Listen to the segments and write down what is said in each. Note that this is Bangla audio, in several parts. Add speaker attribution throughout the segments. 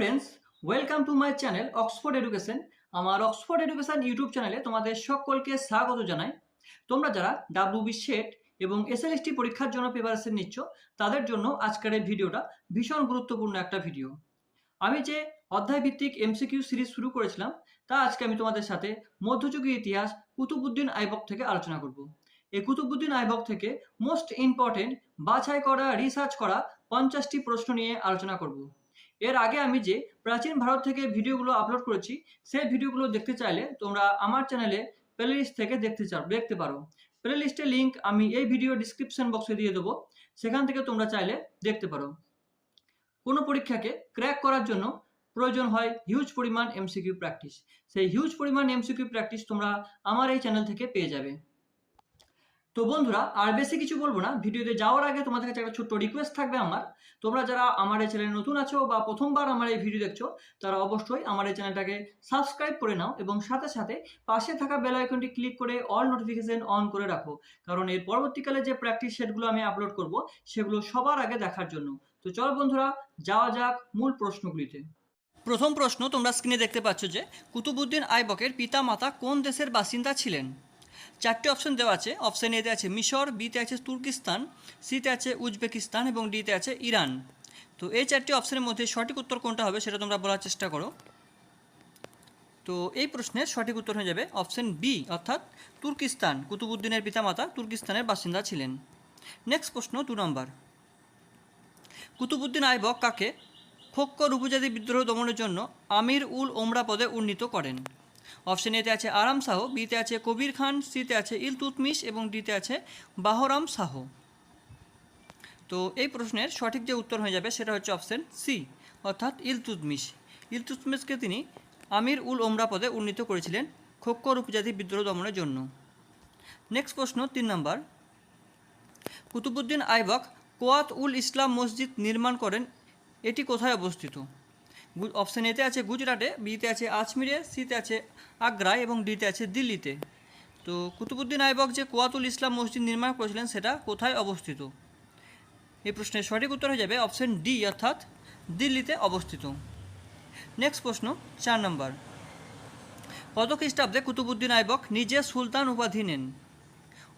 Speaker 1: Friends welcome to my channel Oxford education আমার অক্সফোর্ড এডুকেশন ইউটিউব চ্যানেলে তোমাদের সকলকে স্বাগত জানাই। তোমরা যারা ডাব্লিউবি সেট এবং এসএলএসটি পরীক্ষার জন্য প্রিপারেশন নিচ্ছ, তাদের জন্য আজকের এই ভিডিওটা ভীষণ গুরুত্বপূর্ণ একটা ভিডিও আমি যে অধ্যায়ভিত্তিক এমসিকিউ সিরিজ শুরু করেছিলাম, তা আজকে আমি তোমাদের সাথে মধ্যযুগীয় ইতিহাস কুতুবুদ্দিন আইবক থেকে আলোচনা করব। এই কুতুবুদ্দিন আইবক থেকে মোস্ট ইম্পর্টেন্ট বাছাই করা রিসার্চ করা পঞ্চাশটি প্রশ্ন নিয়ে আলোচনা করব। এর আগে আমি যে প্রাচীন ভারত থেকে ভিডিওগুলো আপলোড করেছি, সেই ভিডিওগুলো দেখতে চাইলে তোমরা আমার চ্যানেলে প্লেলিস্ট থেকে দেখতে চাও দেখতে পারো। প্লেলিস্টের লিঙ্ক আমি এই ভিডিও ডিসক্রিপশন বক্সে দিয়ে দেবো। সেখান থেকে তোমরা চাইলে দেখতে পারো। কোনো পরীক্ষাকে ক্র্যাক করার জন্য প্রয়োজন হয় হিউজ পরিমাণ এমসিকিউ প্র্যাকটিস সেই হিউজ পরিমাণ এমসিকিউ প্র্যাকটিস তোমরা আমার এই চ্যানেল থেকে পেয়ে যাবে। তো বন্ধুরা, আর বেশি কিছু বলব না। ভিডিওতে যাওয়ার আগে তোমাদের কাছে একটা ছোট্ট রিকোয়েস্ট থাকবে আমার। তোমরা যারা আমার এই চ্যানেলে নতুন আছো বা প্রথমবার আমার এই ভিডিও দেখছ, তারা অবশ্যই আমার এই চ্যানেলটাকে সাবস্ক্রাইব করে নাও এবং সাথে সাথে পাশে থাকা বেল আইকনটি ক্লিক করে অল নোটিফিকেশন অন করে রাখো। কারণ এর পরবর্তীকালে যে প্র্যাকটিস সেটগুলো আমি আপলোড করব, সেগুলো সবার আগে দেখার জন্য। তো চলো বন্ধুরা, যাওয়া যাক মূল প্রশ্নগুলিতে। প্রথম প্রশ্ন তোমরা স্ক্রিনে দেখতে পাচ্ছ যে, কুতুবুদ্দিন আইবকের পিতা মাতা কোন দেশের বাসিন্দা ছিলেন? চারটে অপশন দেওয়া আছে। অপশন এতে আছে মিশর বিতে আছে তুর্কিস্তান সিতে আছে উজবেকিস্তান এবং ডিতে আছে ইরান। তো এই চারটি অপশনের মধ্যে সঠিক উত্তর কোনটা হবে সেটা তোমরা বলার চেষ্টা করো। তো এই প্রশ্নের সঠিক উত্তর হয়ে যাবে অপশন বি অর্থাৎ তুর্কিস্তান। কুতুবুদ্দিনের পিতামাতা তুর্কিস্তানের বাসিন্দা ছিলেন। নেক্সট প্রশ্ন দু নম্বর। কুতুবুদ্দিন আইবক কাকে খোক্কর উপজাতি বিদ্রোহ দমনের জন্য আমির উল ওমরা পদে উন্নীত করেন? অপশন এতে আছে আরাম শাহ বিতে আছে কবির খান সিতে আছে ইলতুতমিশ এবং ডিতে আছে বাহরাম শাহ তো এই প্রশ্নের সঠিক যে উত্তর হয়ে যাবে সেটা হচ্ছে অপশন সি অর্থাৎ ইলতুতমিশ ইলতুতমিশকে তিনি আমির উল ওমরা পদে উন্নীত করেছিলেন খোক্কর উপজাতি বিদ্রোহ দমনের জন্য। নেক্সট প্রশ্ন তিন নম্বর। কুতুবুদ্দিন আইবক কোয়াত উল ইসলাম মসজিদ নির্মাণ করেন, এটি কোথায় অবস্থিত? অপশন এতে আছে গুজরাটে বিতে আছে আজমিরে সিতে আছে আগ্রায় এবং ডিতে আছে দিল্লিতে। তো কুতুবুদ্দিন আইবক যে কোয়াতুল ইসলাম মসজিদ নির্মাণ করেছিলেন, সেটা কোথায় অবস্থিত? এই প্রশ্নের সঠিক উত্তর হয়ে যাবে অপশন ডি অর্থাৎ দিল্লিতে অবস্থিত। নেক্সট প্রশ্ন, চার নম্বর। কত খ্রিস্টাব্দে কুতুবুদ্দিন আইবক নিজে সুলতান উপাধি নেন?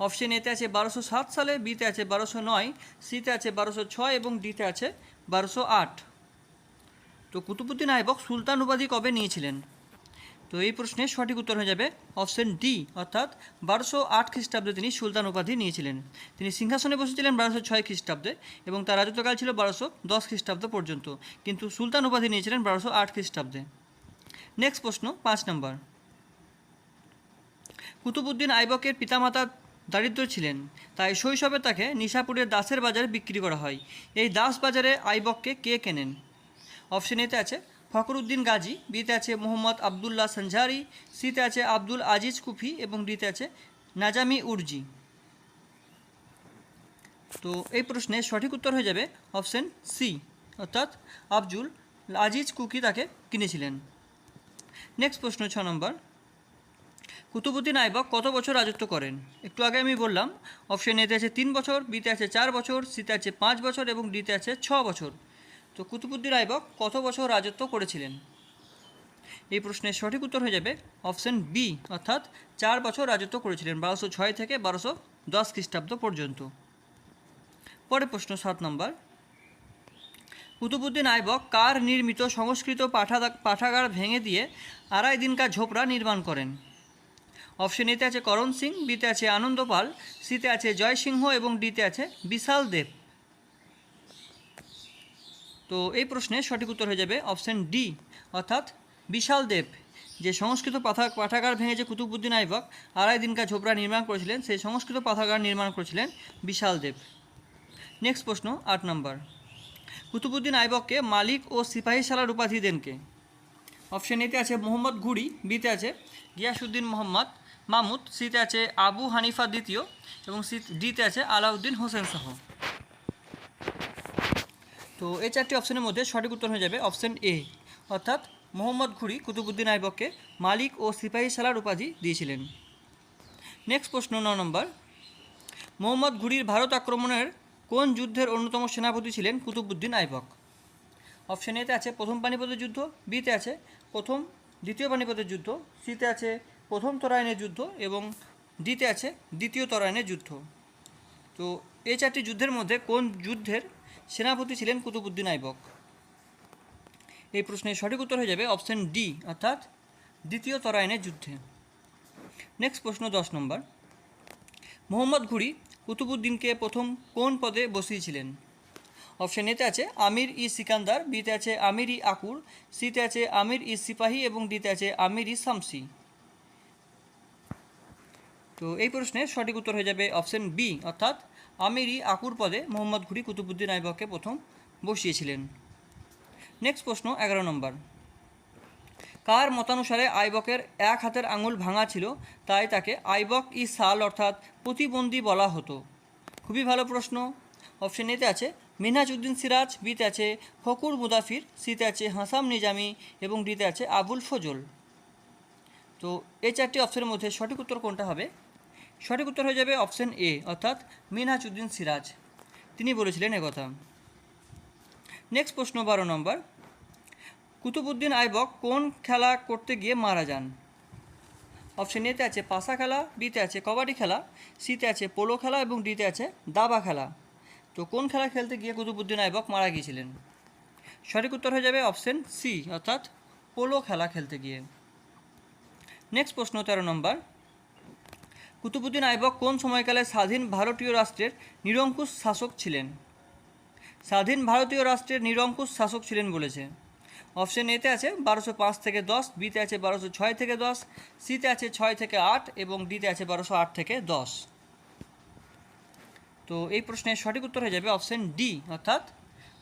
Speaker 1: অপশন এতে আছে বারোশো সাত সালে বিতে আছে বারোশো নয় সিতে আছে বারোশো ছয় এবং ডিতে আছে বারোশো আট। তো কুতুবুদ্দিন আইবক সুলতান উপাধি কবে নিয়েছিলেন? তো এই প্রশ্নের সঠিক উত্তর হয়ে যাবে অপশন ডি, অর্থাৎ বারোশো আট খ্রিস্টাব্দে তিনি সুলতান উপাধি নিয়েছিলেন। তিনি সিংহাসনে বসেছিলেন বারোশো ছয় খ্রিস্টাব্দে এবং তার রাজত্বকাল ছিল বারোশো দশ খ্রিস্টাব্দ পর্যন্ত। কিন্তু সুলতান উপাধি নিয়েছিলেন বারোশো আট খ্রিস্টাব্দে। নেক্সট প্রশ্ন, পাঁচ নম্বর। কুতুবুদ্দিন আইবকের পিতামাতা দারিদ্র ছিলেন, তাই শৈশবে তাকে নিশাপুরের দাসের বাজারে বিক্রি করা হয়। এই দাস বাজারে আইবককে কে কেনেন? অপশন এতে আছে, ফখরুদ্দিন গাজী, বিতে আছে মোহাম্মদ আবদুল্লাহ সঞ্জারি, সিতে আছে আব্দুল আজিজ কুফি এবং ডিতে আছে নাজামি উর্জি। তো এই প্রশ্নে সঠিক উত্তর হয়ে যাবে অপশন সি, অর্থাৎ আব্দুল আজিজ কুকি তাকে কিনেছিলেন। নেক্সট প্রশ্ন ছ নম্বর। কুতুবুদ্দিন আইবক কত বছর রাজত্ব করেন? একটু আগে আমি বললাম, অপশন এতে আছে তিন বছর, বিতে আছে চার বছর, সিতে আছে পাঁচ বছর এবং ডিতে আছে ছ বছর। তো কুতুবুদ্দিন আইবক কত বছর রাজত্ব করেছিলেন? এই প্রশ্নের সঠিক উত্তর হয়ে যাবে অপশন বি অর্থাৎ চার বছর রাজত্ব করেছিলেন, বারোশো ছয় থেকে বারোশো দশ খ্রিস্টাব্দ পর্যন্ত। পরের প্রশ্ন সাত নম্বর। কুতুবুদ্দিন আইবক কার নির্মিত সংস্কৃত পাঠা পাঠাগার ভেঙে দিয়ে আড়াই দিনকার ঝোপড়া নির্মাণ করেন? অপশন এতে আছে করণ সিং, বিতে আছে আনন্দপাল সিতে আছে জয় সিংহ এবং ডিতে আছে বিশাল দেব। তো এই প্রশ্নের সঠিক উত্তর হয়ে যাবে অপশান ডি, অর্থাৎ বিশাল দেব, যে সংস্কৃত পাথা পাঠাগার ভেঙে যে কুতুবুদ্দিন আইবক আড়াই দিনকার ঝোপড়া নির্মাণ করেছিলেন, সেই সংস্কৃত পাঠাগার নির্মাণ করেছিলেন বিশাল দেব। নেক্সট প্রশ্ন, আট নম্বর। কুতুবুদ্দিন আইবককে মালিক ও সিপাহীশালার উপাধি দেন কে? অপশন এতে আছে মোহাম্মদ ঘুরি বিতে আছে গিয়াসুদ্দিন মোহাম্মদ, মামুদ, সিতে আছে আবু হানিফা দ্বিতীয় এবং সি ডিতে আছে আলাউদ্দিন হোসেন শাহ তো এই চারটি অপশনের মধ্যে সঠিক উত্তর হয়ে যাবে অপশন এ অর্থাৎ মোহাম্মদ ঘুরি, কুতুবুদ্দিন আইবককে মালিক ও সিপাহী সালার উপাধি দিয়েছিলেন। নেক্সট প্রশ্ন ন নম্বর। মোহাম্মদ ঘুরির ভারত আক্রমণের কোন যুদ্ধের অন্যতম সেনাপতি ছিলেন কুতুবুদ্দিন আইবক? অপশন এতে আছে প্রথম পানিপথের যুদ্ধ বিতে আছে প্রথম, দ্বিতীয় পানিপথের যুদ্ধ সিতে আছে প্রথম তরায়নের যুদ্ধ এবং ডিতে আছে দ্বিতীয় তরায়নের যুদ্ধ। তো এই চারটি যুদ্ধের মধ্যে কোন যুদ্ধের সেনাপতি ছিলেন কুতুবুদ্দিন আইবক। এই প্রশ্নের সঠিক উত্তর হয়ে যাবে অপশন ডি, অর্থাৎ দ্বিতীয় তরায়নের যুদ্ধে। নেক্সট প্রশ্ন দশ নম্বর। মোহাম্মদ ঘুরি কুতুবুদ্দিনকে প্রথম কোন পদে বসিয়েছিলেন? অপশন এতে আছে আমির ই সিকান্দার, বিতে আছে আমির ই আকুর, সিতে আছে আমির ই সিপাহী এবং ডিতে আছে আমির ই শামসি তো এই প্রশ্নের সঠিক উত্তর হয়ে যাবে অপশন বি, অর্থাৎ আমির আকুর পদে মোহাম্মদ ঘুরি কুতুবুদ্দিন আইবককে প্রথম বসিয়েছিলেন। নেক্সট প্রশ্ন, এগারো নম্বর। কার মতানুসারে আইবকের এক হাতের আঙুল ভাঙা ছিল, তাই তাকে আইবক ই সাল অর্থাৎ প্রতিবন্ধী বলা হতো? খুবই ভালো প্রশ্ন। অপশন এতে আছে, মিনহাজউদ্দিন সিরাজ, বিতে আছে ফকুর মুদাফির, সিতে আছে, হাসাম নিজামি, এবং ডিতে আছে আবুল ফজল। তো এই চারটি অপশনের মধ্যে সঠিক উত্তর কোনটা হবে? সঠিক উত্তর হয়ে যাবে অপশন এ, অর্থাৎ মিনহাজউদ্দিন সিরাজ। তিনি বলেছিলেন একথা। নেক্সট প্রশ্ন বারো নম্বর। কুতুবুদ্দিন আইবক কোন খেলা করতে গিয়ে মারা যান? অপশন এতে আছে পাশা খেলা, বিতে আছে কবাডি খেলা, সিতে আছে পোলো খেলা এবং ডিতে আছে দাবা খেলা। তো কোন খেলা খেলতে গিয়ে কুতুবুদ্দিন আইবক মারা গিয়েছিলেন? সঠিক উত্তর হয়ে যাবে অপশন সি, অর্থাৎ পোলো খেলা খেলতে গিয়ে। নেক্সট প্রশ্ন তেরো নম্বর। কুতুবুদ্দিন আইবক কোন সময়কালে স্বাধীন ভারতীয় রাষ্ট্রের নিরঙ্কুশ শাসক ছিলেন? স্বাধীন ভারতীয় রাষ্ট্রের নিরঙ্কুশ শাসক ছিলেন বলেছে। অপশন এতে আছে বারোশো পাঁচ থেকে দশ, বিতে আছে বারোশো ছয় থেকে দশ, সিতে আছে ছয় থেকে আট এবং ডিতে আছে বারোশো আট থেকে দশ। তো এই প্রশ্নের সঠিক উত্তর হয়ে যাবে অপশন ডি, অর্থাৎ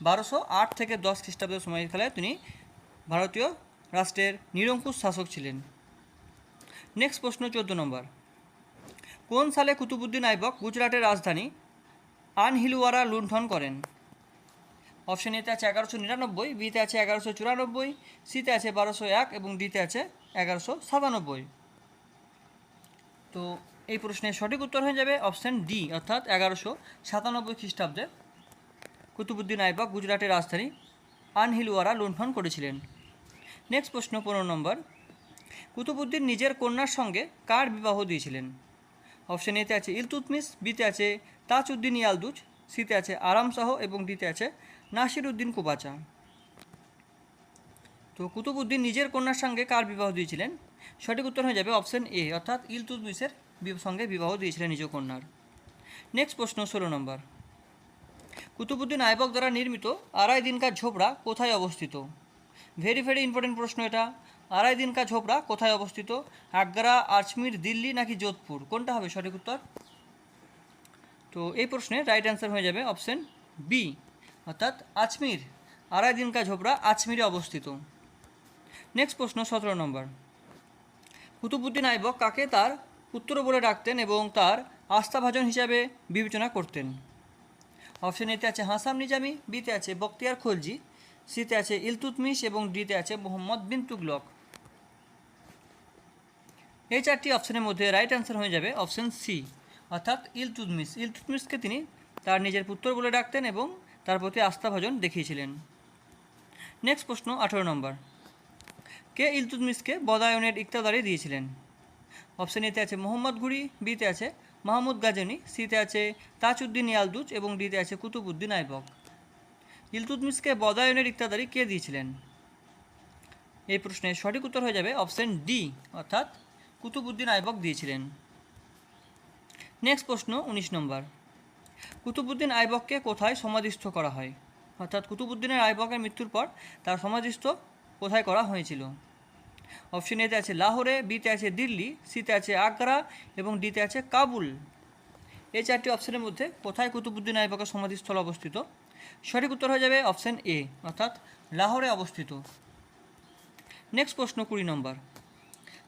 Speaker 1: বারোশো আট থেকে দশ খ্রিস্টাব্দের সময়কালে তিনি ভারতীয় রাষ্ট্রের নিরঙ্কুশ শাসক ছিলেন। নেক্সট প্রশ্ন চোদ্দ নম্বর। কোন সালে কুতুবুদ্দিন আইবক গুজরাটের রাজধানী আনহিলুয়ারা লুণ্ঠন করেন? অপশন এতে আছে এগারোশো নিরানব্বই, বিতে আছে এগারোশো চুরানব্বই, সিতে আছে বারোশো এক এবং ডিতে আছে এগারোশো সাতানব্বই। তো এই প্রশ্নের সঠিক উত্তর হয়ে যাবে অপশন ডি, অর্থাৎ এগারোশো সাতানব্বই খ্রিস্টাব্দে কুতুবুদ্দিন আইবক গুজরাটের রাজধানী আনহিলুয়ারা লুণ্ঠন করেছিলেন। নেক্সট প্রশ্ন, পনেরো নম্বর। কুতুবুদ্দিন নিজের কন্যার সঙ্গে কার বিবাহ দিয়েছিলেন? অপশন এতে আছে ইলতুতমিস বিতে আছে তাজউদ্দিন ইয়ালদুজ, সিতে আছে আরাম শাহ এবং ডিতে আছে নাসির উদ্দিন কুবাচা। তো কুতুবুদ্দিন নিজের কন্যার সঙ্গে কার বিবাহ দিয়েছিলেন? সঠিক উত্তর হয়ে যাবে অপশন এ, অর্থাৎ ইলতুতমিসের সঙ্গে বিবাহ দিয়েছিলেন নিজ কন্যার। নেক্সট প্রশ্ন, ষোলো নম্বর। কুতুবুদ্দিন আইবক দ্বারা নির্মিত আড়াই দিনকার ঝোপড়া কোথায় অবস্থিত? ভেরি ভেরি ইম্পর্টেন্ট প্রশ্ন এটা। আড়াই দিনকার ঝোপড়া কোথায় অবস্থিত? আগ্রা, আজমির, দিল্লি নাকি যোধপুর? কোনটা হবে সঠিক উত্তর? তো এই প্রশ্নের রাইট অ্যান্সার হয়ে যাবে অপশন বি অর্থাৎ আজমির আড়াই দিন দিনকা ঝোপড়া আজমিরে অবস্থিত। নেক্সট প্রশ্ন, সতেরো নম্বর। কুতুবুদ্দিন আইবক কাকে তার পুত্র বলে ডাকতেন এবং তার আস্থাভাজন হিসাবে বিবেচনা করতেন? অপশন এতে আছে হাসাম নিজামি বিতে আছে বক্তিয়ার খলজি সিতে আছে ইলতুতমিশ এবং ডিতে আছে মোহাম্মদ বিন তুগলক। এই চারটি অপশনের মধ্যে রাইট অ্যান্সার হয়ে যাবে অপশন সি অর্থাৎ ইলতুতমিশ ইলতুতমিশকে তিনি তার নিজের পুত্র বলে ডাকতেন এবং তার প্রতি আস্থাভাজন দেখিয়েছিলেন। নেক্সট প্রশ্ন, আঠেরো নম্বর। কে ইলতুতমিশকে বদায়নের ইকতাদারি দিয়েছিলেন? অপশন এতে আছে মোহাম্মদ ঘুরি বিতে আছে মাহমুদ গাজনী সিতে আছে তাজউদ্দিন ইয়ালদুজ এবং ডিতে আছে কুতুবুদ্দিন আইবক। ইলতুতমিশকে বদায়নের ইকতাদারি কে দিয়েছিলেন? এই প্রশ্নের সঠিক উত্তর হয়ে যাবে অপশন ডি অর্থাৎ কুতুবুদ্দিন আইবক দিয়েছিলেন। নেক্সট প্রশ্ন, উনিশ নম্বর। কুতুবুদ্দিন আইবককে কোথায় সমাধিস্থ করা হয়? অর্থাৎ কুতুবুদ্দিনের আইবকের মৃত্যুর পর তার সমাধিস্থ কোথায় করা হয়েছিল? অপশন এতে আছে লাহোরে, বিতে আছে দিল্লি, সিতে আছে আগ্রা এবং ডিতে আছে কাবুল। এই চারটি অপশনের মধ্যে কোথায় কুতুবুদ্দিন আইবকের সমাধিস্থল অবস্থিত? সঠিক উত্তর হয়ে যাবে অপশন এ, অর্থাৎ লাহোরে অবস্থিত। নেক্সট প্রশ্ন কুড়ি নম্বর।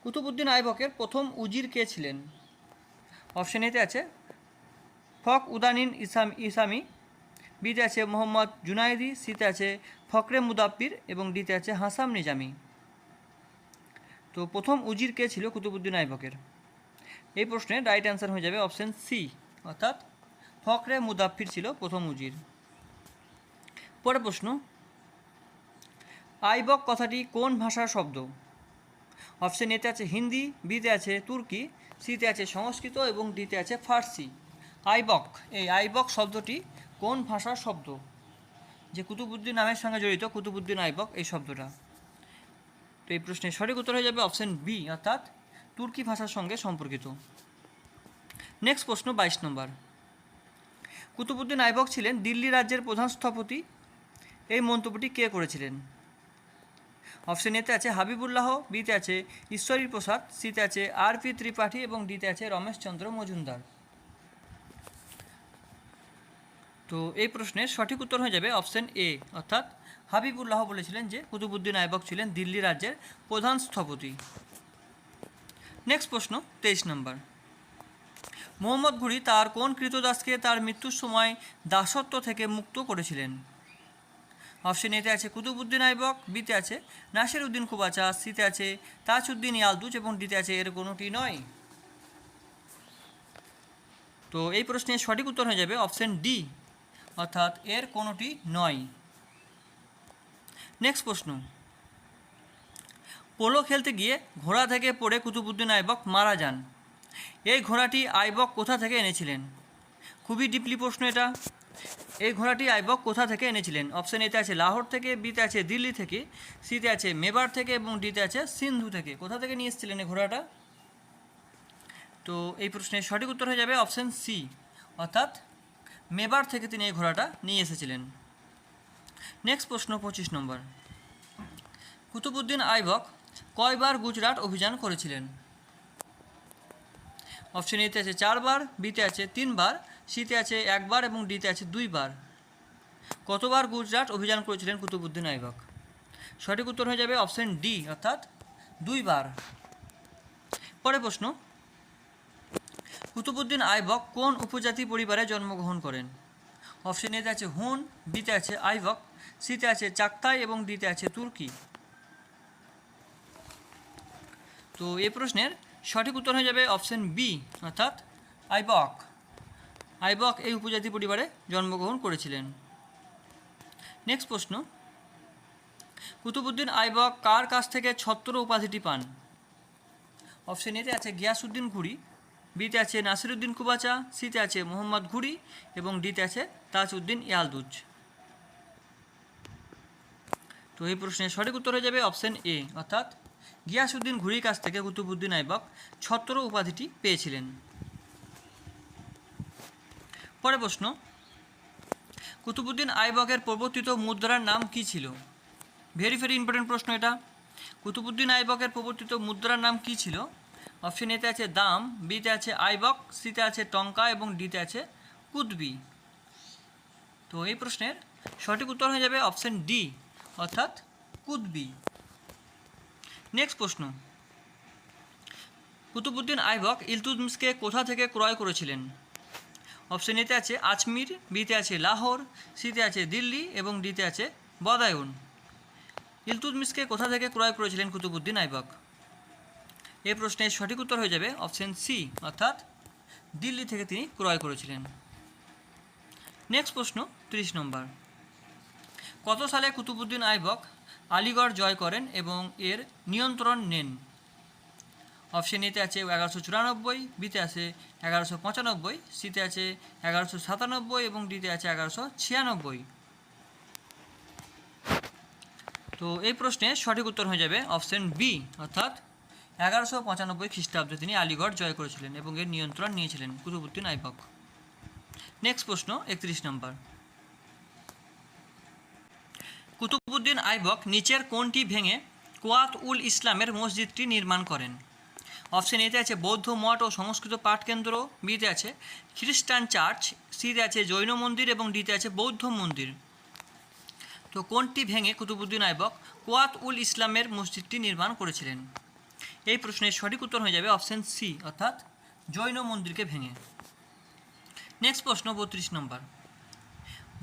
Speaker 1: কুতুবুদ্দিন আইবকের প্রথম উজির কে ছিলেন? অপশন এতে আছে, ফক উদানিন ইসাম ইসামি, বিতে আছে মোহাম্মদ জুনাইদি, সিতে আছে ফকরে মুদাপ্পির এবং ডিতে আছে হাসাম নিজামি। তো প্রথম উজির কে ছিল কুতুবুদ্দিন আইবকের? এই প্রশ্নে রাইট অ্যান্সার হয়ে যাবে অপশন সি অর্থাৎ ফকরে মুদাফির ছিল প্রথম উজির। পরের প্রশ্ন, আইবক কথাটি কোন ভাষার শব্দ? অপশন এতে আছে হিন্দি, বিতে আছে তুর্কি, সিতে আছে সংস্কৃত এবং ডিতে আছে ফার্সি। আইবক, এই আইবক শব্দটি কোন ভাষার শব্দ? যে কুতুবুদ্দিন নামের সঙ্গে জড়িত কুতুবুদ্দিন আইবক, এই শব্দটা। তো এই প্রশ্নের সঠিক উত্তর হয়ে যাবে অপশন বি অর্থাৎ তুর্কি ভাষার সঙ্গে সম্পর্কিত। নেক্সট প্রশ্ন বাইশ নম্বর। কুতুবুদ্দিন আইবক ছিলেন দিল্লি রাজ্যের প্রধান স্থপতি। এই মন্তব্যটি কে করেছিলেন? অপশন এতে আছে হাবিবুল্লাহ, বিতে আছে ঈশ্বরী প্রসাদ, সিতে আছে আর পি ত্রিপাঠী এবং ডিতে আছে রমেশচন্দ্র মজুমদার। তো এই প্রশ্নের সঠিক উত্তর হয়ে যাবে অপশন এ। অর্থাৎ হাবিবুল্লাহ বলেছিলেন যে কুতুবুদ্দিন আইবক ছিলেন দিল্লি রাজ্যের প্রধান স্থপতি। নেক্সট প্রশ্ন, তেইশ নম্বর। মোহাম্মদ ঘুরি তার কোন কৃতদাসকে তার মৃত্যুর সময় দাসত্ব থেকে মুক্ত করেছিলেন? অপশন এতে আছে কুতুবুদ্দিন আইবক, বিতে আছে নাসির উদ্দিন কুবাচা সিতে আছে তাজউদ্দিন ইয়ালদুজ এবং ডিতে আছে এর কোনোটি নয়। তো এই প্রশ্নের সঠিক উত্তর হয়ে যাবে অপশন ডি, অর্থাৎ এর কোনোটি নয়। নেক্সট প্রশ্ন। পোলো খেলতে গিয়ে ঘোড়া থেকে পড়ে কুতুবুদ্দিন আইবক মারা যান। এই ঘোড়াটি আইবক কোথা থেকে এনেছিলেন? খুবই ডিপলি প্রশ্ন এটা। এই ঘোড়াটি আইবক কোথা থেকে এনেছিলেন? অপশন এতে আছে লাহোর থেকে বিতে আছে দিল্লি থেকে সিতে আছে মেবার থেকে এবং ডিতে আছে সিন্ধু থেকে। কোথা থেকে নিয়ে এসেছিলেন এই ঘোড়াটা? তো এই প্রশ্নের সঠিক উত্তর হয়ে যাবে অপশন সি অর্থাৎ মেবার থেকে তিনি এই ঘোড়াটা নিয়ে এসেছিলেন। নেক্সট প্রশ্ন, পঁচিশ নম্বর। কুতুবুদ্দিন আইবক কয়বার গুজরাট অভিযান করেছিলেন? অপশন এতে আছে চারবার বিতে আছে তিনবার সিতে আছে একবার এবং ডিতে আছে দুইবার। কতবার গুজরাট অভিযান করেছিলেন কুতুবুদ্দিন আইবক? সঠিক উত্তর হয়ে যাবে অপশন ডি, অর্থাৎ দুইবার। পরে প্রশ্ন, কুতুবুদ্দিন আইবক কোন উপজাতি পরিবারে জন্মগ্রহণ করেন? অপশন এতে আছে হুন বিতে আছে আইবক, সিতে আছে চাকতাই এবং ডিতে আছে তুর্কি। তো এই প্রশ্নের সঠিক উত্তর হয়ে যাবে অপশন বি, অর্থাৎ আইবক। আইবক এই উপজাতি পরিবারে জন্মগ্রহণ করেছিলেন। নেক্সট প্রশ্ন। কুতুবুদ্দিন আইবক কার কাছ থেকে ছত্র উপাধিটি পান? অপশন এতে আছে গিয়াসুদ্দিন ঘুরি বিতে আছে নাসিরুদ্দিন কুবাচা সিতে আছে মোহাম্মদ ঘুরি এবং ডিতে আছে তাজউদ্দিন ইয়ালদুজ। তো এই প্রশ্নের সঠিক উত্তর হয়ে যাবে অপশন এ অর্থাৎ গিয়াসুদ্দিন ঘুরির কাছ থেকে কুতুবুদ্দিন আইবক ছত্র উপাধিটি পেয়েছিলেন। পরে প্রশ্ন, কুতুবুদ্দিন আইবকের প্রবর্তিত মুদ্রার নাম কি ছিল? ভেরি ভেরি ইম্পর্টেন্ট প্রশ্ন এটা। কুতুবুদ্দিন আইবকের প্রবর্তিত মুদ্রার নাম কি ছিল? অপশন এতে আছে দাম বিতে আছে আইবক সিতে আছে টঙ্কা এবং ডিতে আছে কুদবি। তো এই প্রশ্নের সঠিক উত্তর হয়ে যাবে অপশন ডি অর্থাৎ কুতবি নেক্সট প্রশ্ন, কুতুবুদ্দিন আইবক ইলতুতমিশকে কোথা থেকে ক্রয় করেছিলেন? অপশন এতে আছে আজমির, বিতে আছে লাহোর, সিতে আছে দিল্লি এবং ডিতে আছে বদায়ুন। ইলতুতমিশকে কোথা থেকে ক্রয় করেছিলেন কুতুবুদ্দিন আইবক? এই প্রশ্নের সঠিক উত্তর হয়ে যাবে অপশন সি, অর্থাৎ দিল্লি থেকে তিনি ক্রয় করেছিলেন। নেক্সট প্রশ্ন, ত্রিশ নম্বর। কত সালে কুতুবুদ্দিন আইবক আলিগড় জয় করেন এবং এর নিয়ন্ত্রণ নেন? অপশন এতে আছে এগারোশো চুরানব্বই বিতে আছে এগারোশো পঁচানব্বই সিতে আছে এগারোশো সাতানব্বই এবং ডিতে আছে এগারোশো ছিয়ানব্বই। তো এই প্রশ্নের সঠিক উত্তর হয়ে যাবে অপশন বি, অর্থাৎ এগারোশো পঁচানব্বই খ্রিস্টাব্দে তিনি আলিগড় জয় করেছিলেন এবং এর নিয়ন্ত্রণ নিয়েছিলেন কুতুবুদ্দিন আইবক। নেক্সট প্রশ্ন, একত্রিশ নম্বর। কুতুবুদ্দিন আইবক নিচের কোনটি ভেঙে কোয়াত উল ইসলামের মসজিদটি নির্মাণ করেন। অপশন এতে আছে বৌদ্ধ মঠ ও সংস্কৃত পাঠ কেন্দ্র বিতে আছে খ্রিস্টান চার্চ, সিতে আছে জৈন মন্দির এবং ডিতে আছে বৌদ্ধ মন্দির। তো কোনটি ভেঙে কুতুবুদ্দিন আইবক কোয়াত উল ইসলামের মসজিদটি নির্মাণ করেছিলেন? এই প্রশ্নের সঠিক উত্তর হয়ে যাবে অপশন সি, অর্থাৎ জৈন মন্দিরকে ভেঙে। নেক্সট প্রশ্ন, বত্রিশ নম্বর।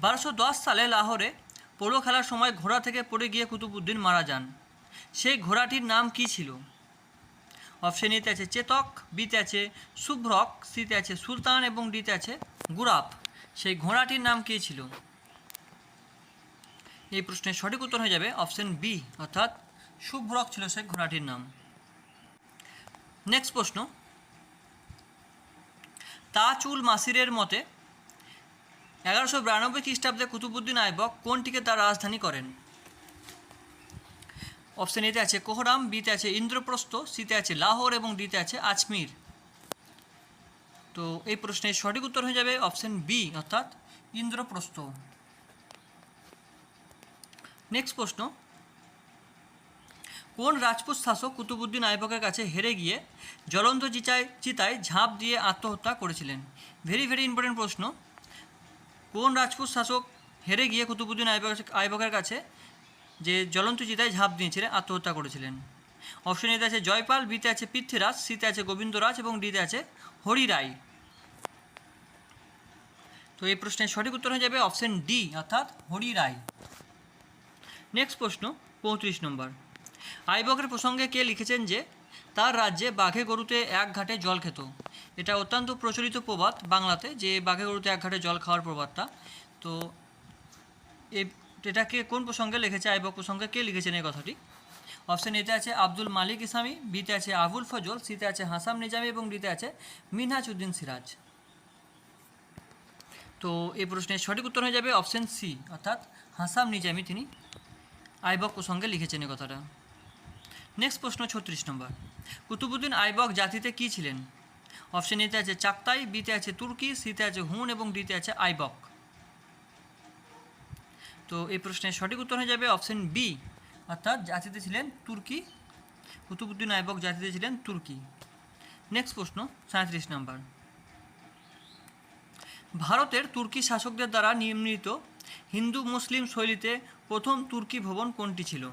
Speaker 1: বারোশো দশ সালে লাহোরে পোলো খেলার সময় ঘোড়া থেকে পড়ে গিয়ে কুতুবুদ্দিন মারা যান। সেই ঘোড়াটির নাম কি ছিল? অপশন এতে আছে চেতক বিতে আছে শুভ্রক সিতে আছে সুলতান এবং ডিতে আছে গুরাপ সেই ঘোড়াটির নাম কী ছিল? এই প্রশ্নের সঠিক উত্তর হয়ে যাবে অপশন বি অর্থাৎ শুভ্রক ছিল সেই ঘোড়াটির নাম। নেক্সট প্রশ্ন। তাজউল মাসিরের মতে এগারোশো বিরানব্বই খ্রিস্টাব্দে কুতুবুদ্দিন আইবক কোনটিকে তার রাজধানী করেন? অপশন এতে আছে কোহরাম, বিতে আছে ইন্দ্রপ্রস্থ, সিতে আছে লাহোর এবং ডিতে আছে আজমির। তো এই প্রশ্নের সঠিক উত্তর হয়ে যাবে অপশন বি, অর্থাৎ ইন্দ্রপ্রস্থ। নেক্সট প্রশ্ন। কোন রাজপুত শাসক কুতুবুদ্দিন আইবকের কাছে হেরে গিয়ে জ্বলন্ত চিতায় চিতায় ঝাঁপ দিয়ে আত্মহত্যা করেছিলেন? ভেরি ভেরি ইম্পর্টেন্ট প্রশ্ন। কোন রাজপুত শাসক হেরে গিয়ে কুতুবুদ্দিন আইবক আইবকের কাছে যে জ্বলন্ত চিতায় ঝাঁপ দিয়েছিলেন, আত্মহত্যা করেছিলেন। অপশন এতে আছে জয়পাল বিতে আছে পৃথ্বীরাজ সিতে আছে গোবিন্দরাজ এবং ডিতে আছে হরি রায় তো এই প্রশ্নের সঠিক উত্তর হয়ে যাবে অপশন ডি, অর্থাৎ হরি রায় নেক্সট প্রশ্ন, পঁয়ত্রিশ নম্বর। আইবকের প্রসঙ্গে কে লিখেছেন যে, তার রাজ্যে বাঘে গরুতে এক ঘাটে জল খেত। এটা অত্যন্ত প্রচলিত প্রবাদ বাংলাতে, যে বাঘে গরুতে এক ঘাটে জল খাওয়ার প্রবাদটা। তো এটাকে কোন প্রসঙ্গে লিখেছে আইবক প্রসঙ্গে কে লিখেছেন এই কথাটি? অপশন এতে আছে আব্দুল মালিক ইসামি বিতে আছে আবুল ফজল, সিতে আছে হাসাম নিজামি এবং ডিতে আছে মিনহাজ উদ্দিন সিরাজ। তো এই প্রশ্নের সঠিক উত্তর হয়ে যাবে অপশন সি, অর্থাৎ হাসাম নিজামি তিনি আইবক প্রসঙ্গে লিখেছেন এই কথাটা। নেক্সট প্রশ্ন ছত্রিশ নম্বর। কুতুবুদ্দিন আইবক জাতিতে কী ছিলেন? অপশন এতে আছে চাকতাই, বিতে আছে তুর্কি, সিতে আছে হুন এবং ডিতে আছে আইবক। তো এই প্রশ্নের সঠিক উত্তর হয়ে যাবে অপশন বি। অর্থাৎ জাতিতে ছিলেন তুর্কি, কুতুবুদ্দিন আইবক জাতিতে ছিলেন তুর্কি। নেক্সট প্রশ্ন, সাঁত্রিশ নম্বর। ভারতের তুর্কি শাসকদের দ্বারা নির্মিত হিন্দু মুসলিম শৈলীতে প্রথম তুর্কি ভবন কোনটি ছিল?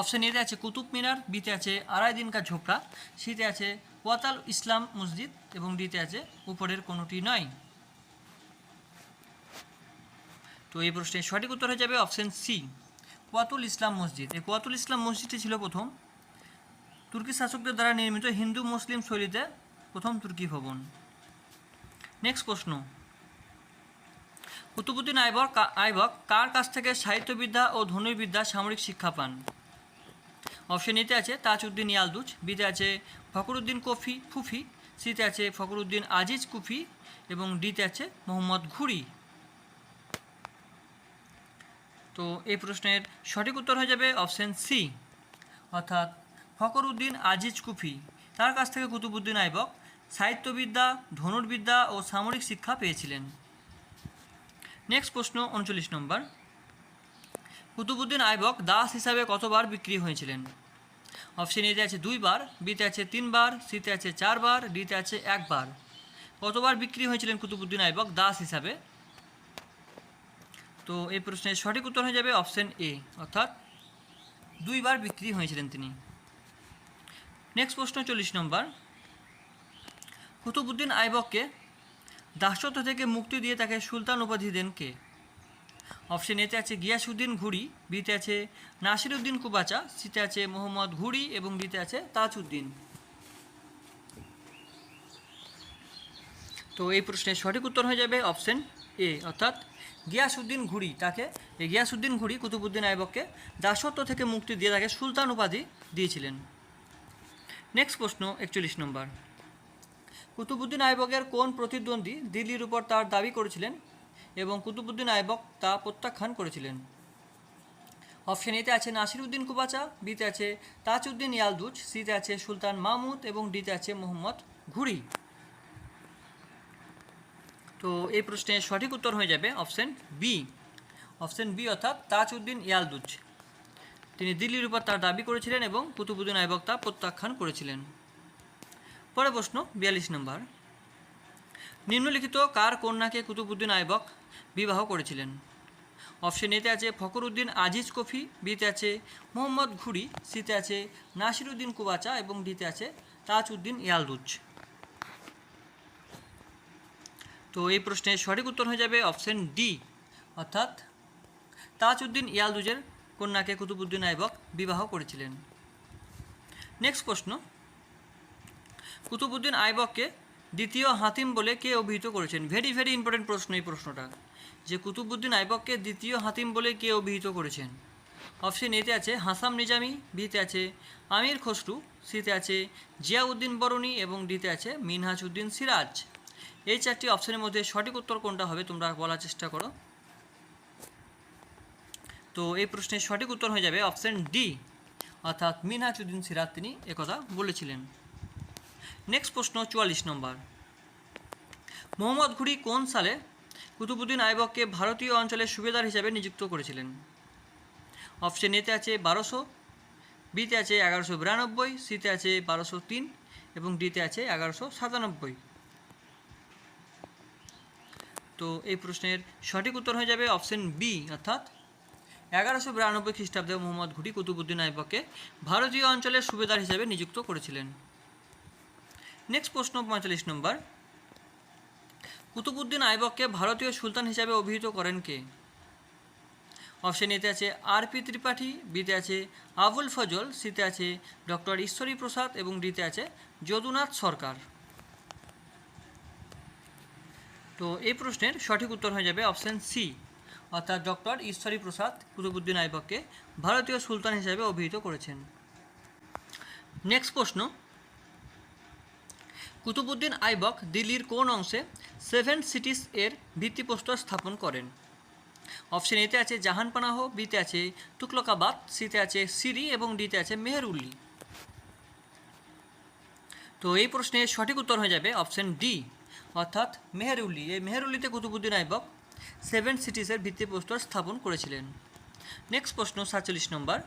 Speaker 1: অপশন এতে আছে কুতুব মিনার, বিতে আছে আড়াই দিনকা ঝোপড়া, সিতে আছে ওয়াতাল ইসলাম মসজিদ এবং ডিতে আছে উপরের কোনোটি নয়। তো এই প্রশ্নের সঠিক উত্তর হয়ে যাবে অপশন সি কোয়াতুল ইসলাম মসজিদ। এই কোয়াতুল ইসলাম মসজিদটি ছিল প্রথম তুর্কি শাসকদের দ্বারা নির্মিত হিন্দু মুসলিম শৈলীতে প্রথম তুর্কি ভবন। নেক্সট প্রশ্ন। কুতুবুদ্দিন আইবক আইবক কার কাছ থেকে সাহিত্যবিদ্যা ও ধনুর্বিদ্যা সামরিক শিক্ষা পান? অপশন এতে আছে তাজউদ্দিন ইয়ালদুজ বিতে আছে ফখরুদ্দিন কফি, ফুফি সিতে আছে ফখরুদ্দিন আজিজ কুফি এবং ডিতে আছে মোহাম্মদ ঘুরি। তো এই প্রশ্নের সঠিক উত্তর হয়ে যাবে অপশন সি অর্থাৎ ফখরুদ্দিন আজিজ কুফি। তার কাছ থেকে কুতুবুদ্দিন আইবক সাহিত্যবিদ্যা, ধনুর্বিদ্যা ও সামরিক শিক্ষা পেয়েছিলেন। নেক্সট প্রশ্ন উনচল্লিশ নম্বর। কুতুবুদ্দিন আইবক দাস হিসাবে কতবার বিক্রি হয়েছিলেন? অপশন এতে আছে দুইবার, বিতে আছে তিনবার, সিতে আছে চারবার, ডিতে আছে একবার। কতবার বিক্রি হয়েছিলেন কুতুবুদ্দিন আইবক দাস হিসাবে? তো এই প্রশ্নের সঠিক উত্তর হয়ে যাবে অপশন এ, অর্থাৎ দুইবার বিক্রি হয়েছিলেন তিনি। নেক্সট প্রশ্ন চল্লিশ নম্বর। কুতুবুদ্দিন আইবককে দাসত্ব থেকে মুক্তি দিয়ে তাকে সুলতান উপাধি দেন কে? অপশন এতে আছে গিয়াসুদ্দিন ঘুড়ি, বিতে আছে নাসিরুদ্দিন কুবাচা, সিতে আছে মোহাম্মদ ঘুড়ি এবং ডিতে আছে তাজউদ্দিন। তো এই প্রশ্নের সঠিক উত্তর হয়ে যাবে অপশন এ, অর্থাৎ গিয়াসুদ্দিন ঘুড়ি তাকে, এই গিয়াসুদ্দিন ঘুড়ি কুতুবুদ্দিন আইবককে দাসত্ব থেকে মুক্তি দিয়ে তাকে সুলতান উপাধি দিয়েছিলেন। নেক্সট প্রশ্ন, একচল্লিশ নম্বর। কুতুবুদ্দিন আইবকের কোন প্রতিদ্বন্দ্বী দিল্লির উপর তার দাবি করেছিলেন এবং কুতুবুদ্দিন আইবক তা প্রত্যাখ্যান করেছিলেন? অপশন এতে আছে নাসিরুদ্দিন কুবাচা বিতে আছে তাজউদ্দিন ইয়ালদুজ সিতে আছে সুলতান মাহমুদ এবং ডিতে আছে মোহাম্মদ ঘুরি। তো এই প্রশ্নের সঠিক উত্তর হয়ে যাবে অপশন বি অপশন বি অর্থাৎ তাজউদ্দিন ইয়ালদুজ। তিনি দিল্লির উপর তার দাবি করেছিলেন এবং কুতুবুদ্দিন আইবক তা প্রত্যাখ্যান করেছিলেন। পরে প্রশ্ন, বিয়াল্লিশ নম্বর। নিম্নলিখিত কার কন্যাকে কুতুবুদ্দিন আইবক বিবাহ করেছিলেন? অপশন এতে আছে ফখরুদ্দিন আজিজ কফি, বিতে আছে মোহাম্মদ ঘুরি সিতে আছে নাসিরুদ্দিন কুবাচা এবং ডিতে আছে তাজউদ্দিন ইয়ালদুজ। তো এই প্রশ্নের সঠিক উত্তর হয়ে যাবে অপশন ডি, অর্থাৎ তাজউদ্দিন ইয়ালদুজের কন্যাকে কুতুবুদ্দিন আইবক বিবাহ করেছিলেন। নেক্সট প্রশ্ন কুতুবুদ্দিন আইবককে দ্বিতীয় হাতিম বলে কে অভিহিত করেছেন? ভেরি ভেরি ইম্পর্টেন্ট প্রশ্ন এই প্রশ্নটা, যে কুতুবুদ্দিন আইবককে দ্বিতীয় হাতিম বলে কে অভিহিত করেছেন? অপশন এতে আছে, হাসাম নিজামি, বিতে আছে, আমির খসরু, সিতে আছে, জিয়াউদ্দিন বরণী এবং ডিতে আছে মিনহাজ উদ্দিন সিরাজ। এই চারটি অপশনের মধ্যে সঠিক উত্তর কোনটা হবে তোমরা বলার চেষ্টা করো। তো এই প্রশ্নের সঠিক উত্তর হয়ে যাবে অপশন ডি অর্থাৎ মিনহাজ উদ্দিন সিরাজ তিনি একথা বলেছিলেন। নেক্সট প্রশ্ন চুয়াল্লিশ নম্বর। মোহাম্মদ ঘুরি কোন সালে কুতুবুদ্দিন আইবককে ভারতীয় অঞ্চলের সুবেদার হিসেবে নিযুক্ত করেছিলেন? অপশন এতে আছে বারোশো বিতে আছে এগারোশো বিরানব্বই সিতে আছে বারোশো তিন এবং ডিতে আছে এগারোশো সাতানব্বই। তো এই প্রশ্নের সঠিক উত্তর হয়ে যাবে অপশন বি অর্থাৎ এগারোশো বিরানব্বই খ্রিস্টাব্দে মোহাম্মদ ঘুরি কুতুবুদ্দিন আইবককে ভারতীয় অঞ্চলের সুবেদার হিসেবে নিযুক্ত করেছিলেন। নেক্সট প্রশ্ন, পঁয়তাল্লিশ নম্বর। কুতুবুদ্দিন আইবককে ভারতীয় সুলতান হিসাবে অভিহিত করেন কে? অপশন এতে আছে আর পি ত্রিপাঠী, বিতে আছে আবুল ফজল, সিতে আছে ডক্টর ঈশ্বরী প্রসাদ এবং ডিতে আছে যদুনাথ সরকার। তো এই প্রশ্নের সঠিক উত্তর হয়ে যাবে অপশন সি অর্থাৎ ডক্টর ঈশ্বরী প্রসাদ, কুতুবুদ্দিন আইবককে ভারতীয় সুলতান হিসাবে অভিহিত করেছেন। নেক্সট প্রশ্ন, কুতুবুদ্দিন আইবক দিল্লির কোন অংশে সেভেন সিটিস এর ভিত্তিপ্রস্তর স্থাপন করেন? অপশন এতে আছে জাহানপানাহ বিতে আছে তুকলকাবাদ সিতে আছে সিরি এবং ডিতে আছে মেহেরুল্লি। তো এই প্রশ্নের সঠিক উত্তর হয়ে যাবে অপশন ডি অর্থাৎ মেহেরুল্লি এই মেহেরুল্লিতে কুতুবুদ্দিন আইবক সেভেন সিটিসের ভিত্তিপ্রস্তর স্থাপন করেছিলেন। নেক্সট প্রশ্ন, সাতচল্লিশ নম্বর।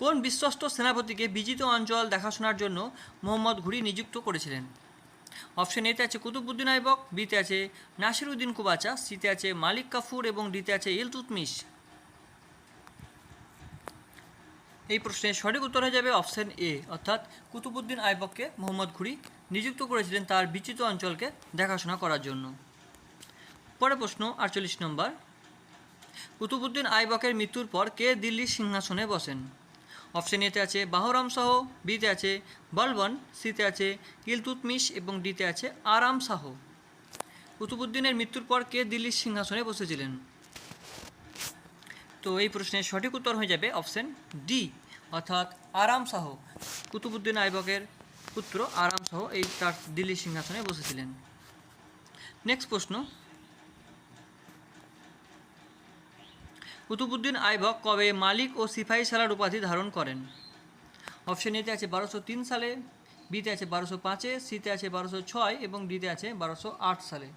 Speaker 1: কোন বিশ্বস্ত সেনাপতিকে বিজিত অঞ্চল দেখাশোনার জন্য মোহাম্মদ ঘুরি নিযুক্ত করেছিলেন? অপশন এতে আছে কুতুবুদ্দিন আইবক বিতে আছে নাসিরুদ্দিন কুবাচা সিতে আছে মালিক কাফুর এবং ডিতে আছে ইলতুতমিশ। এই প্রশ্নের সঠিক উত্তর হয়ে যাবে অপশান এ অর্থাৎ কুতুবুদ্দিন আইবককে মোহাম্মদ ঘুরি নিযুক্ত করেছিলেন তার বিচিত অঞ্চলকে দেখাশোনা করার জন্য। পরে প্রশ্ন, আটচল্লিশ নম্বর। কুতুবুদ্দিন আইবকের মৃত্যুর পর কে দিল্লির সিংহাসনে বসেন? অপশন এতে আছে বাহরাম শাহ, বিতে আছে বলবন, সিতে আছে ইলতুতমিশ এবং ডিতে আছে আরাম শাহ। কুতুবুদ্দিনের মৃত্যুর পর কে দিল্লির সিংহাসনে বসেছিলেন? তো এই প্রশ্নের সঠিক উত্তর হয়ে যাবে অপশন ডি অর্থাৎ আরাম শাহ কুতুবুদ্দিন আইবকের পুত্র আরাম শাহ এই তার দিল্লির সিংহাসনে বসেছিলেন। নেক্সট প্রশ্ন। কুতুবুদ্দিন আইবক কবে মালিক ও সিপাহী সালার উপাধি ধারণ করেন? অপশন এতে আছে বারোশো তিন সালে বিতে আছে বারোশো পাঁচে সিতে আছে বারোশো ছয় এবং ডিতে আছে বারোশো আট সালে।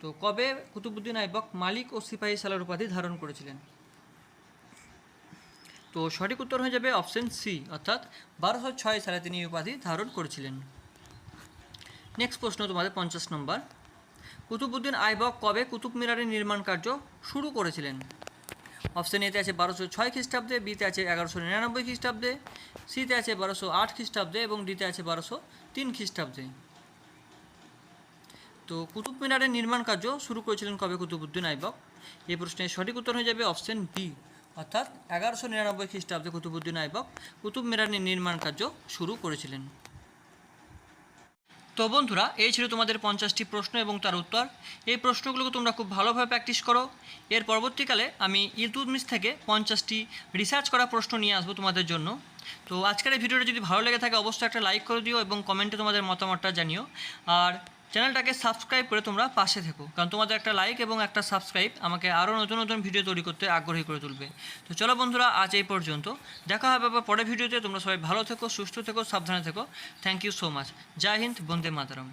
Speaker 1: তো কবে কুতুবুদ্দিন আইবক মালিক ও সিপাহী সালার উপাধি ধারণ করেছিলেন? তো সঠিক উত্তর হয়ে যাবে অপশন সি, অর্থাৎ বারোশো ছয় সালে তিনি উপাধি ধারণ করেছিলেন। নেক্সট প্রশ্ন তোমাদের পঞ্চাশ নম্বর। কুতুবুদ্দিন আইবক কবে কুতুব মিনারের নির্মাণ কার্য শুরু করেছিলেন? অপশন এতে আছে বারোশো ছয় খ্রিস্টাব্দে বিতে আছে এগারোশো নিরানব্বই খ্রিস্টাব্দে সিতে আছে বারোশো আট খ্রিস্টাব্দে এবং ডিতে আছে বারোশো তিন খ্রিস্টাব্দে। তো কুতুব মিনারের নির্মাণ কার্য শুরু করেছিলেন কবে কুতুবুদ্দিন আইবক? এই প্রশ্নের সঠিক উত্তর হয়ে যাবে অপশন বি অর্থাৎ এগারোশো নিরানব্বই খ্রিস্টাব্দে কুতুবুদ্দিন আইবক কুতুব মিনারের নির্মাণ কার্য শুরু করেছিলেন। তো বন্ধুরা, এই ছিল তোমাদের পঞ্চাশটি প্রশ্ন এবং তার উত্তর। এই প্রশ্নগুলোকে তোমরা খুব ভালোভাবে প্র্যাকটিস করো। এর পরবর্তীকালে আমি ইলতুদমিস থেকে পঞ্চাশটি রিসার্চ করা প্রশ্ন নিয়ে আসব তোমাদের জন্য। তো আজকের এই ভিডিওটা যদি ভালো লেগে থাকে, অবশ্যই একটা লাইক করে দিও এবং কমেন্টে তোমাদের মতামতটা জানিও। আর চ্যানেলটাকে সাবস্ক্রাইব করে তোমরা পাশে থেকো, কারণ তোমাদের একটা লাইক এবং একটা সাবস্ক্রাইব আমাকে আরও নতুন নতুন ভিডিও তৈরি করতে আগ্রহী করে তুলবে। তো চলো বন্ধুরা, আজ এই পর্যন্ত। দেখা হবে আবার পরের ভিডিওতে তোমরা সবাই ভালো থেকো, সুস্থ থেকো, সাবধানে থেকো। Thank you so much Jai Hind, Bande Mataram.